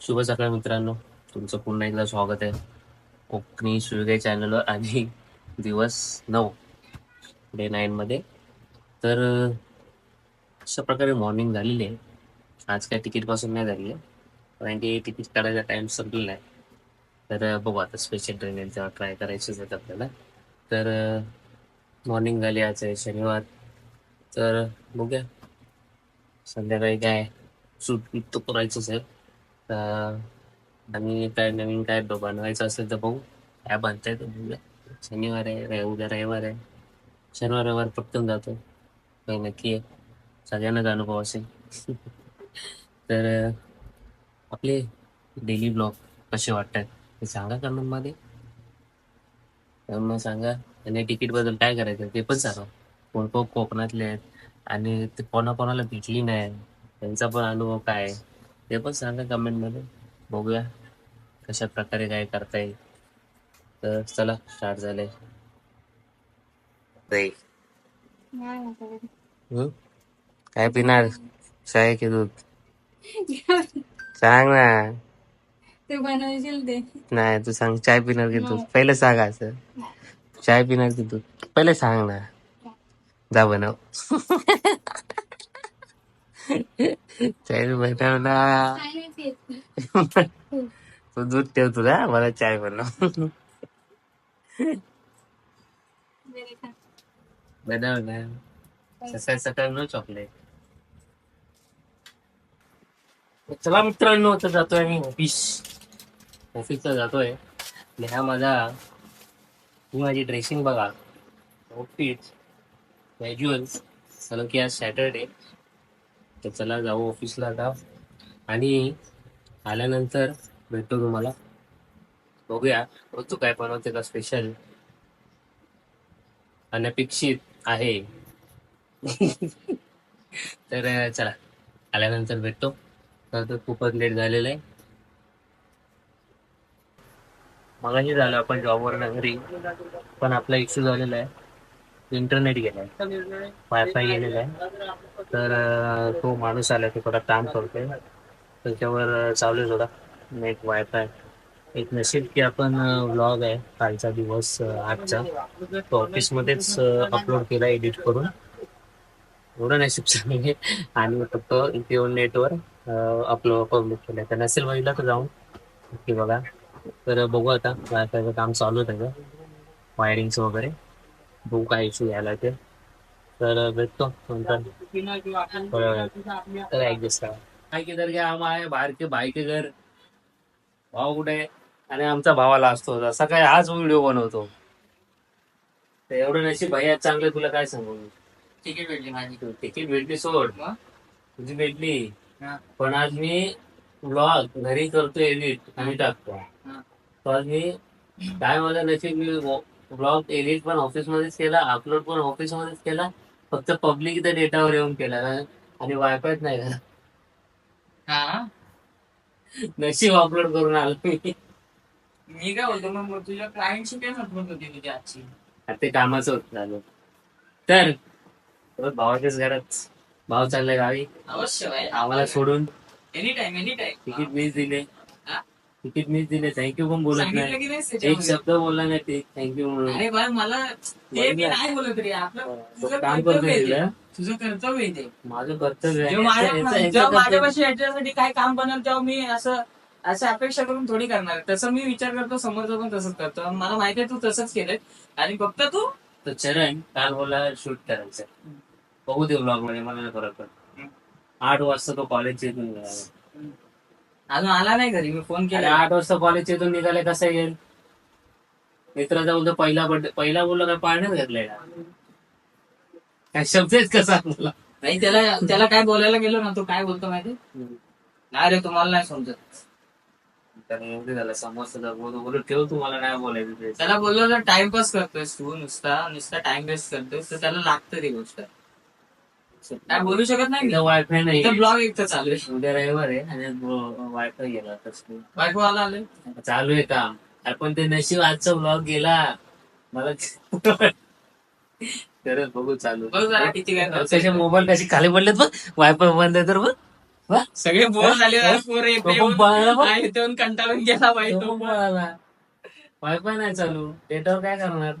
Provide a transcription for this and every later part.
शुभ सकाळ मित्रांनो. तुमचं पुन्हा एकदा स्वागत आहे. कोकणी सुविधा चॅनलवर आणि दिवस नऊ डे नाईनमध्ये तर अशा प्रकारे मॉर्निंग झालेली आहे. आज काय तिकीटपासून नाही झाली आहे. कारण की तिकीट काढायचा टाईम संपलेला आहे. तर बघू आता स्पेशल ट्रेन येईल तेव्हा ट्राय करायचीच आहेत आपल्याला. तर मॉर्निंग झाली आज आहे शनिवार. तर बघूया. संध्याकाळी काय सूट तो तर करायचंच आहे. तर आणि काय नवीन काय बनवायचं असेल तर बघू. काय बनताय तर बघूया. शनिवार आहे रे- उद्या रविवार आहे. शनिवार रविवार पटकन जातो. काही नक्की आहे. सगळ्यांनाच अनुभव असेल. तर आपले डेली ब्लॉग कसे वाटतात ते सांगा कमेंटमध्ये तर मग सांगा. आणि तिकीटबद्दल काय करायचं ते पण सांगा. कोण कोण कोकणातले आहेत आणि ते कोणाकोणाला भेटली नाही. त्यांचा पण अनुभव काय आहे? ते पण सांगा कमेंटमध्ये बघूया कशा प्रकारे काय करता येईल. तर चला स्टार्ट हं? काय पिणार? चाय की दूध? सांग ना. ते बनवायचे ते. नाही तू सांग. चाय पिणार की दूध? पहिले सांग असं. चाय पिणार की दूध? पहिले सांग ना. जा बनव. चाय बनव ना तू दूध ठेव तुला मला चाय बनव बनव ना सकाळ सकाळ नो चॉकलेट चला मित्रांनो आता जातोय मी ऑफिस ऑफिसला जातोय. आणि हा माझा ही माझी ड्रेसिंग बघा ऑफिस कॅज्युअल कारण की आज सॅटरडे तर चला जाऊ ऑफिसला जा आणि आल्यानंतर भेटतो तुम्हाला. बघूया तू काय बनवते का स्पेशल अनपेक्षित आहे. तर चला आल्यानंतर भेटतो. तर खूपच लेट झालेलं आहे. मगाशी झालं आपण जॉबवर घरी. पण आपला इश्यू झालेला आहे. इंटरनेट गेलाय. वायफाय गेलेला आहे. तर तो माणूस आला की थोडा काम करतोय. त्याच्यावर चालू आहे थोडा. नेट वायफाय एक नशीब की आपण व्लॉग आहे. कालचा दिवस आजचा. तो ऑफिसमध्येच अपलोड केला एडिट करून. एवढं नशीब चांगले आहे. आणि फक्त इथे येऊन नेटवर अपलोड पब्लिक केलं तर नसेल बघितलं तर जाऊन. की बघा. तर बघू आता. वायफायचं काम चालू आहे त्याचं वायरिंगचं वगैरे. बघू काय इश्यू यायला ते. तर भेटतो नंतर. ऍडजस्ट करा काय की तर हम आहे बाहेर के भाई के घर. भाव कुठे? आणि आमचा भावाला असतो जसा काय आज व्हिडिओ बनवतो. तर एवढं नशीब भाई आज चांगलं तुला काय सांगू? तिकीट भेटली माझी. तू तिकीट भेटली सोड? तुझी भेटली. हा. पण आज मी ब्लॉग घरी करतो एडिट आणि टाकतो. हा. तर आज मी काय माझं नशीब मी ब्लॉग एडिट पण ऑफिस मध्येच केला अपलोड पण ऑफिस मध्येच केला फक्त पब्लिक त्या डेटावर येऊन केला. ना आणि वायफाय नाही झाला. हा? नशीब अपलोड करून आलो मी. मी काय बोलतो मग तुझ्या क्लायंटशी काय मतलब होती तुझी आजची? ते कामाचं होत झालं तर भावाच्याच घरात. भाव चाललाय गावी. अवश्य आम्हाला सोडून. Any time any ticket time मीच दिले. हा? तिकीट मीच दिले थँक्यू पण बोलत सांगितलं नाही. की नाही एक त्याच्यामध्ये? शब्द बोलला नाही ते थँक्यू म्हणून. अरे मला ते मी नाही. बोलत रे आपलं तुझं काम करतो कर्तव्य आहे तिला. ते. तुझं कर्तव्य आहे ते. माझं कर्तव्य आहे. जेव्हा याचं- माझ्या- याचं- जेव्हा याचं कर्तव्य- माझ्यापाशी याच्यासाठी काय काम बनल तेव्हा मी असं असं अपेक्षा करून थोडी करणार. तसं मी विचार करतो समोरचं पण तसंच करतो. मला माहिती आहे तू तसंच केलंय. आणि फक्त तू तर चरण काल बोला शूट करायचं. बघू दे ब्लॉगमध्ये मला नाही फरक पडत. आठ वाजता तो कॉलेज येतून निघाला अजून आला नाही घरी मी फोन केला. आठ वाजता कॉलेज येतून निघाले कसं येईल? मित्राचा बोलतो पहिला बर्थडे पहिला बोललो काय पाळण्यात घातलंय काय शब्द आहेत कसा बोला नाही त्याला त्याला काय बोलायला गेलो ना तो काय बोलतो माहिती? नाही रे तुम्हाला नाही समजत. तर एवढे झालं समोरचा बोलतो बोलू ठेव तुम्हाला नाही बोलायचं. त्याला बोललो ना टाइमपास करतोयस तू नुसता नुसता टाइम वेस्ट करतोयस तर त्याला लागतं ती गोष्ट. काय बोलू शकत नाही वायफाय नाही ब्लॉग एक तर चालू आहे. उद्या रविवार आहे आणि वायफाय गेला तस बायको आला आले चालू आहे काम. अरे पण ते नशीब आजचा ब्लॉग गेला. मला खरंच बघू चालू. किती काय. त्याचे मोबाईल कशी खाली पडलेत बघ. वायफाय बंद आहे तर बघ. सगळे बोर झाले कंटाळून गेला. वायफाय नाही चालू. डेटावर काय करणार?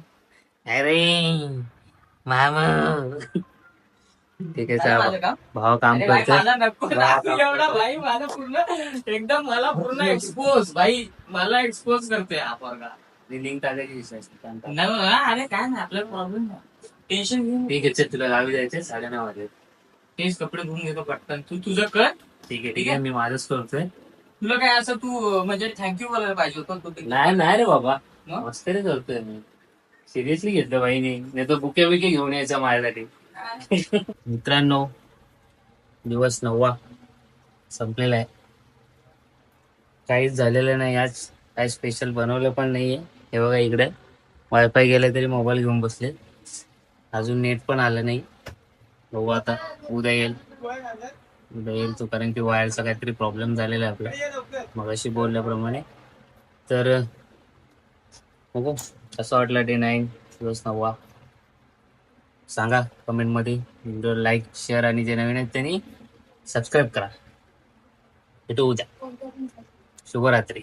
अरे मामा. ठीक आहे? भाव काम पूर्ण एकदम मला पूर्ण एक्सपोज भाई मला एक्सपोज करते हा पोरगा. लिंक टाकायची विषय नाही अरे काय नाही आपल्याला प्रॉब्लेम टेन्शन घेऊन ठीक आहे चल, तुला गावी जायचे साडे नऊ वाजे तेच कपडे धुवून घेतो पटकन. तू तुझं कर. ठीक आहे ठीक आहे मी माझंच करतोय. तुला काय असं तू म्हणजे थँक्यू बोलायला पाहिजे होतं नाही नाही रे बाबा. मग? मस्करी करतोय मी. सिरियसली घेतलं बाईने. नाही तर बुके बिके घेऊन यायचं माझ्यासाठी. मित्रांनो दिवस नववा संपलेला आहे. काहीच झालेलं नाही आज काही स्पेशल बनवलं पण नाहीये. हे बघा इकडे वायफाय गेलं तरी मोबाईल घेऊन बसले. अजून नेट पण आलं नाही. बघू आता उद्या येईल. उद्या येईल तो कारण की वायरचा काहीतरी प्रॉब्लेम झालेला आहे आपला. मगाशी बोलल्याप्रमाणे. तर बघू कसं वाटलं डे नाईन दिवस नववा? सांगा कमेंटमध्ये व्हिडिओ लाईक शेअर आणि जे नवीन आहेत त्यांनी सबस्क्राईब करा. भेटू उद्या. पण शुभरात्री.